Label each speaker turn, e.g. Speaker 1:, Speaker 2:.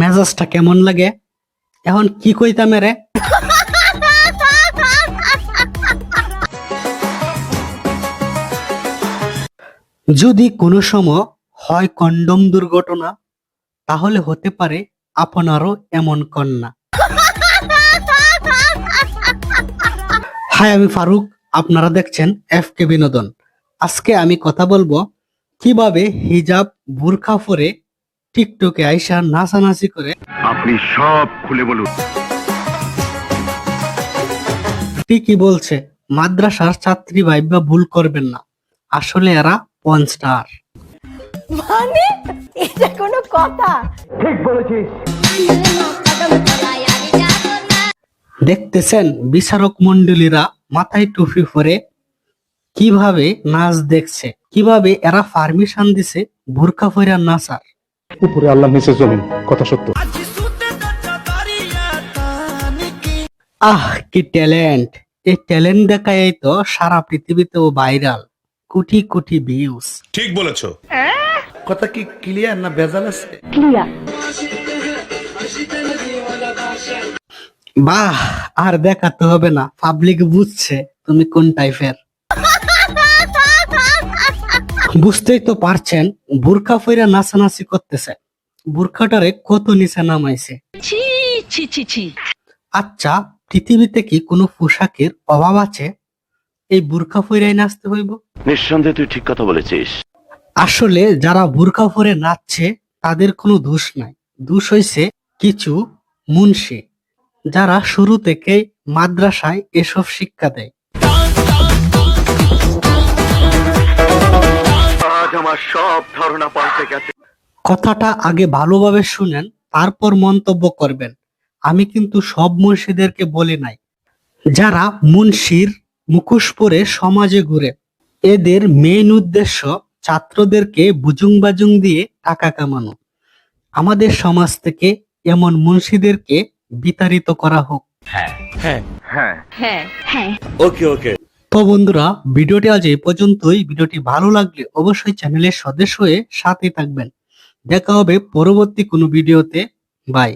Speaker 1: মেজাজটা কেমন লাগে? এখন কি কইতাম রে যদি কোনো সময় হয় কন্ডম দুর্ঘটনা, তাহলে হতে পারে আপনারও এমন কন্যা। হাই, আমি ফারুক। আপনারা দেখছেন এফ কে বিনোদন। আজকে আমি কথা বলব কীভাবে হিজাব বুরখা পরে টিকটকে আইসা নাচানাচি করে?
Speaker 2: আপনি সব খুলে বলুন।
Speaker 1: ঠিকই বলছে মাদ্রাসার ছাত্রী ভাইবা ভুল করবেন না। আসলে এরা পন স্টার
Speaker 3: মানে? এটা কোনো কথা?
Speaker 1: দেখতেছেন বিচারক মন্ডলীরা মাথায় টুপি পরে কীভাবে নাচ দেখছে? কীভাবে এরা পারমিশন দিছে বোরখা পরে নাচার?
Speaker 4: উপরে আল্লাহ নিচে জমিন কথা সত্য।
Speaker 1: আহ কি ট্যালেন্ট এই ট্যালেন্ট দেখাই তো সারা পৃথিবীতে ও ভাইরাল কোটি কোটি ভিউজ
Speaker 5: ঠিক বলেছ।
Speaker 6: কথা কি ক্লিয়ার না ভেজাল আছে?
Speaker 3: ক্লিয়ার
Speaker 1: বাহ আর দেখাতে হবে না পাবলিক বুঝছে তুমি কোন টাইপের বুঝতেই তো পারছেন বুরখা ফইরা নাচানাচি করতেছে। বুরখাটারে কত নিচে নামাইছে।
Speaker 7: ছি ছি ছি ছি।
Speaker 1: আচ্ছা পৃথিবীতে কি কোনো পোশাকের অভাব আছে? এই বুরখা ফইরাই নাচতে হইব?
Speaker 2: নিঃসন্দেহে তুই ঠিক কথা বলেছিস।
Speaker 1: আসলে যারা বুরখা পরে নাচছে তাদের কোনো দোষ নাই। দোষ হইছে কিছু মুন্সি যারা শুরু থেকে মাদ্রাসায় এসব শিক্ষা দেয়।
Speaker 2: আমার সব ধারণা পাল্টে গেছে।
Speaker 1: কথাটা আগে ভালোভাবে শুনেন তারপর মন্তব্য করবেন। আমি কিন্তু সব মুন্সিদেরকে বলি নাই। যারা মুন্সির মুখোশ পরে সমাজে ঘুরে এদের মেইন উদ্দেশ্য ছাত্রদেরকে বুজুং বাজুং দিয়ে টাকা কামানো। আমাদের সমাজ থেকে এমন মুন্সিদেরকে বিতাড়িত করা হোক।
Speaker 2: হ্যাঁ।
Speaker 7: হ্যাঁ। হ্যাঁ।
Speaker 1: তো বন্ধুরা, ভিডিওটি আজ এই পর্যন্তই। ভিডিওটি ভালো লাগলে অবশ্যই চ্যানেলের সদস্য হয়ে সাথে থাকবেন। দেখা হবে পরবর্তী কোনো ভিডিওতে। বাই